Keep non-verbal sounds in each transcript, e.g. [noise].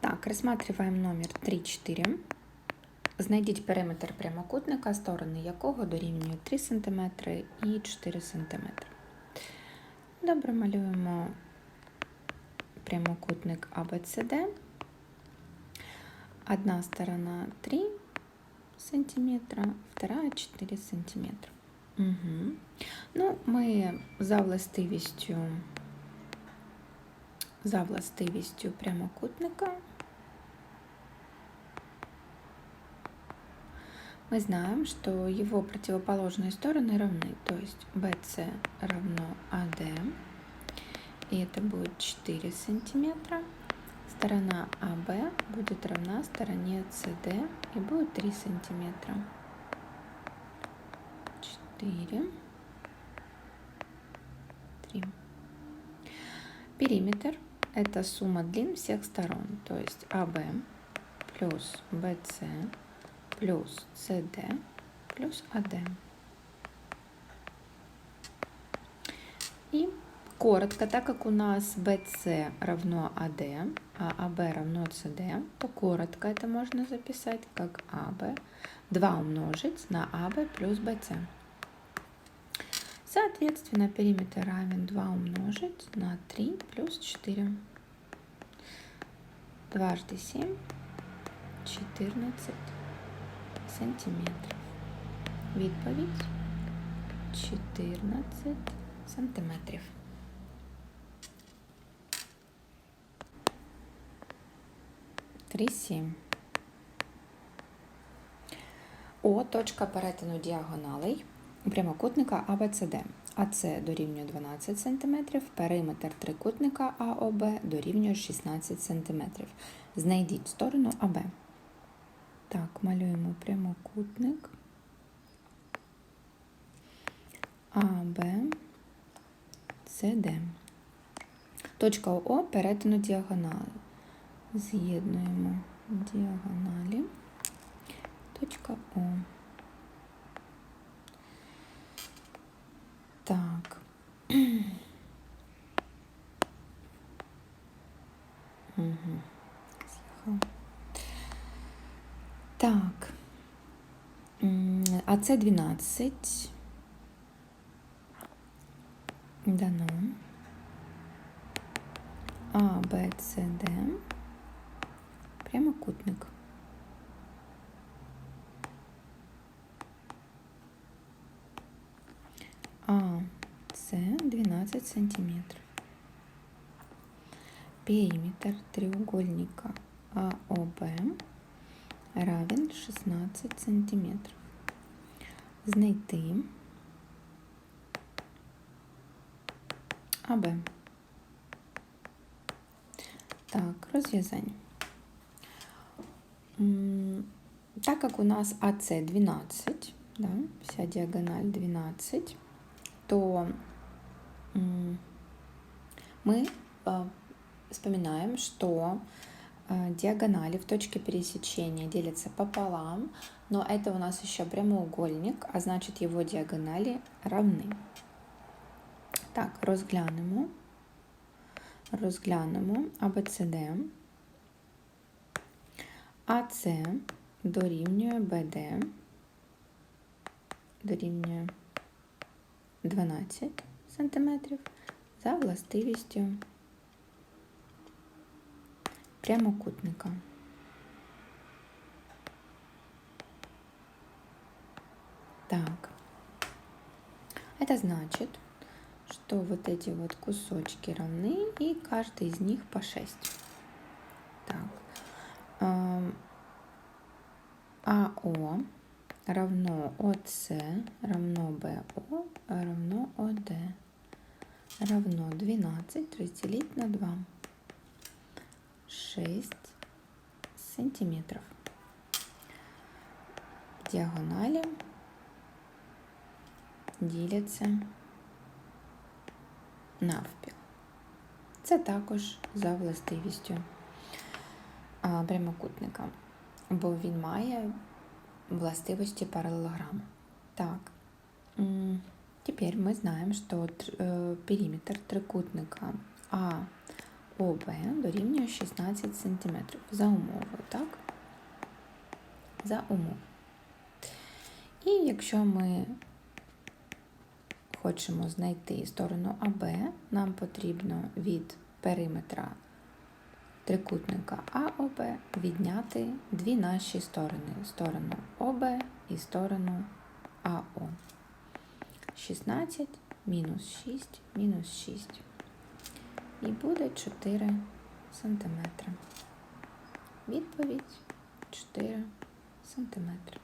Так, рассматриваем номер 3-4. Знайдіть периметр прямокутника, сторони якого дорівнюють 3 см і 4 см. Добре, малюємо прямокутник ABCD. Одна сторона 3 см, вторая 4 см. Угу. Ну, ми за властивістю, за властивістю прямокутника мы знаем, что его противоположные стороны равны. То есть BC равно AD. И это будет 4 сантиметра. Сторона АБ будет равна стороне CD и будет 3 сантиметра. 4, 3. Периметр – это сумма длин всех сторон. То есть АБ плюс BC плюс CD плюс AD. И коротко, так как у нас BC равно AD, а AB равно CD, то коротко это можно записать как AB 2 умножить на AB плюс BC. Соответственно, периметр равен 2 умножить на 3 плюс 4. Дважды 7, 14 сантиметрів. Відповідь 14 сантиметрів. Три сім. О, точка перетину діагоналей прямокутника ABCD. АС дорівнює 12 см, периметр трикутника АОБ дорівнює 16 см. Знайдіть сторону АБ. Так, малюємо прямокутник. А, Б, С, Д. Точка О перетину діагонали. З'єднуємо діагоналі. Точка О. Так. [clears throat] Угу. З'їхав. Так. А це 12. Дано. А, Б, С, Д. Прямокутник. А, С 12 сантиметров. Периметр треугольника АОБ равен 16 сантиметрів. Знайти АБ. Так, розв'язання. Так как у нас АС 12, да, вся диагональ 12, то мы вспоминаем, что диагонали в точке пересечения делятся пополам, но это у нас еще прямоугольник, а значит его диагонали равны. Так, розглянемо. Розглянемо АБЦД. АС дорівнює БД, дорівнює 12 см за властивістю прямокутника. Так, это значит, что вот эти вот кусочки равны, и каждый из них по 6. Так, АО равно ОС равно БО равно ОД равно 12 разделить на 2. 6 сантиметров. Диагонали діляться навпіл. Це також за властивістю прямокутника, бо він має властивості паралелограму. Так, теперь мы знаем, что э, периметр трикутника А ОБ дорівнює 16 см. За умовою, так? За умовою. І якщо ми хочемо знайти сторону АБ, нам потрібно від периметра трикутника АОБ відняти дві наші сторони: сторону ОБ і сторону АО. 16 мінус 6 мінус 6. І буде 4 сантиметри. Відповідь 4 сантиметри.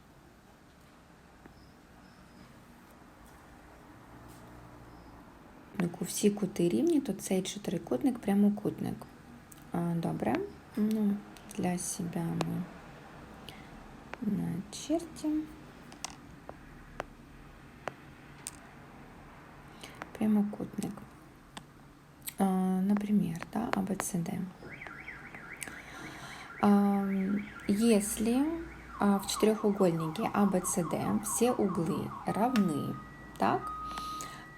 Трикутнику всі кути рівні, то цей чотирикутник прямокутник. Добре. Ну, для себя мы начертим. Прямокутник. А, Например, да, ABCD. А, Если а, в четырехугольнике ABCD все углы равны, так,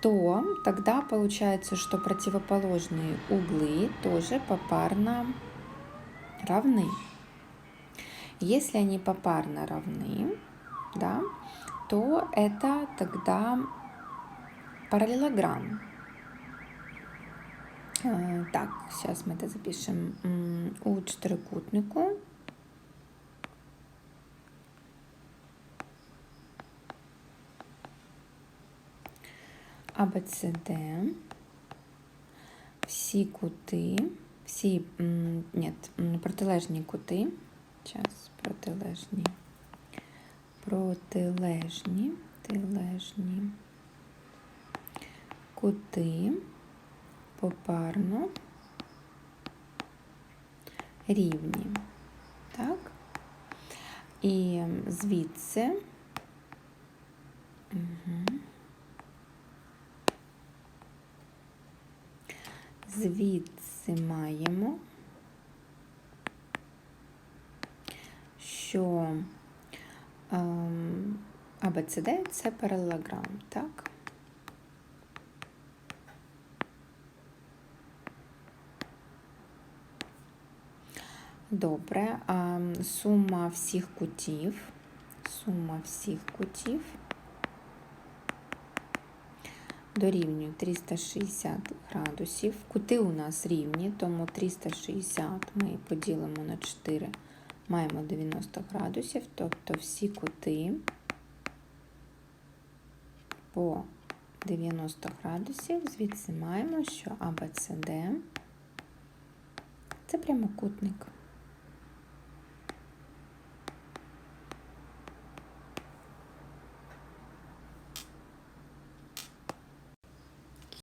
то тогда получается, что противоположные углы тоже попарно равны. Если они попарно равны, да, то это тогда параллелограмм. Э, так, сейчас мы это запишем. У четырехкутнику АБЦД, всі кути, всі, ні, протилежні кути, час, протилежні, протилежні, протилежні кути попарно рівні, так? І звідси, угу. звідси маємо, що ем, АБЦД це паралелограм, так? Добре, а сума всіх кутів, сума всіх кутів. Дорівнює 360 градусів. Кути у нас рівні, тому 360 ми поділимо на 4, маємо 90 градусів, тобто всі кути по 90 градусів, звідси маємо, що АБЦД це прямокутник.